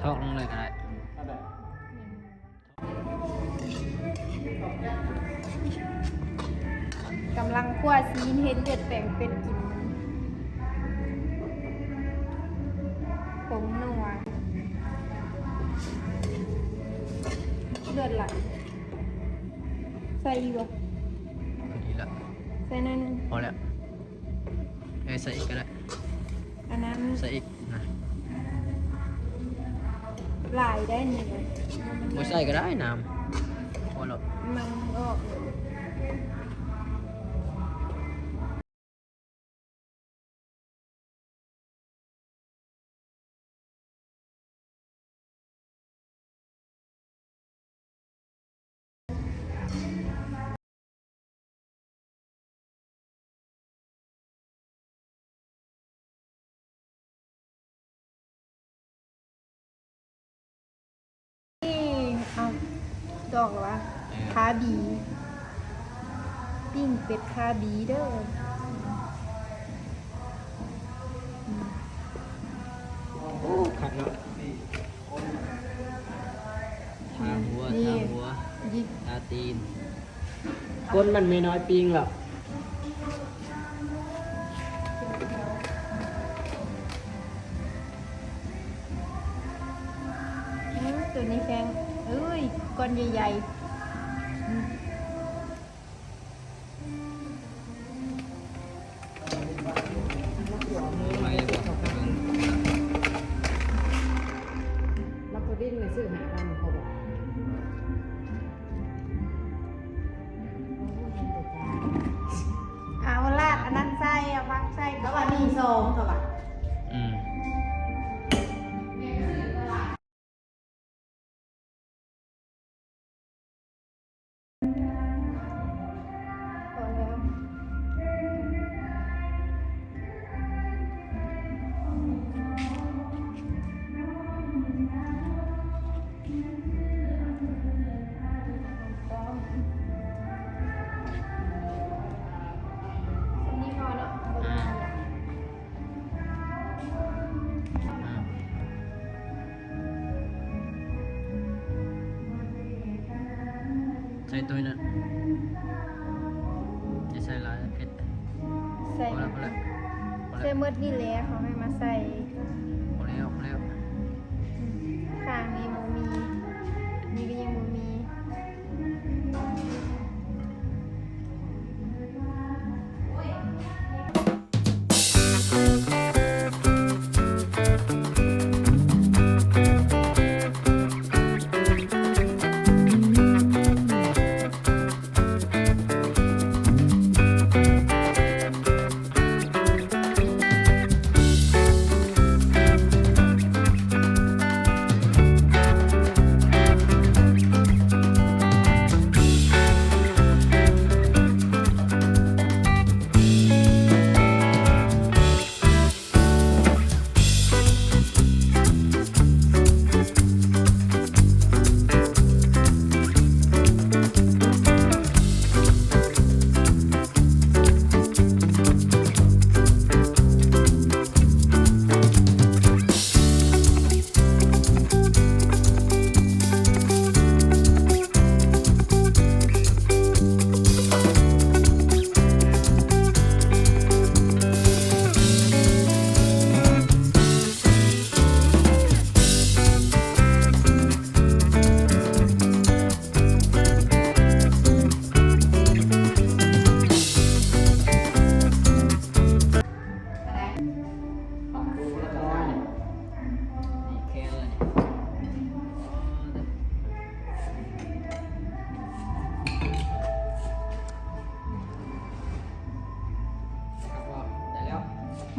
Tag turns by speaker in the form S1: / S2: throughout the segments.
S1: ทอกลงเลยก็ได้
S2: กำลังคั่วซีนเห็นเลือดแปลงเป็นกินผงนัวเลือดไหลใส่อีกบ่
S1: พอดีละ
S2: ใส่นั่น
S1: พอแล้วเอ้ใส่อีกก็ได้
S2: อันนั้น
S1: ใส่อีกนะ
S2: ลายได้นี่เลย
S1: บ่ใส่ก็ได้น้ำพอแล้ว
S2: มันออก ดอกเหรอวะ
S1: เออ
S2: คาบี ปิ้งเป็ดคาบีเด้อ
S1: โอ้ขัดเนาะทาหัวทาหัว
S2: ยิก
S1: ทาตีนก้นมันไม่น้อยปิงหรอก
S2: อื้อตัวนี้แข็งเอ้ย ก้อนใหญ่ๆ
S1: เรั
S3: บตัวดิ้นเลยซื้อหาดำ
S2: พ
S3: อ
S1: ใส่ตัวนั้นจะใส่หลายเผ็ด
S2: ใส่
S1: พอแล้วพอแล้วพอ
S2: ใส่
S1: แล้ว
S2: เมืดนี่แหละเขาให้มาใส่
S1: พอแล้วพอแล้ว
S2: ข้างนี้บ่มีนี่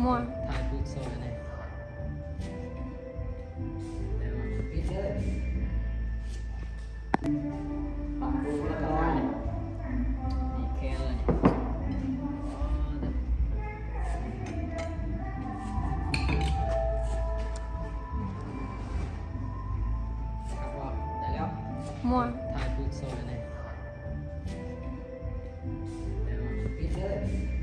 S2: ม่
S1: ว
S2: ง
S1: ถ่ายปุ๊บสวยเลยปิดเลยปรับปรุงแล้วก็นี่แค่เลยครับว่าได้แล้ว
S2: ม่วง
S1: ถ่ายปุ๊บสวยเลยปิดเลย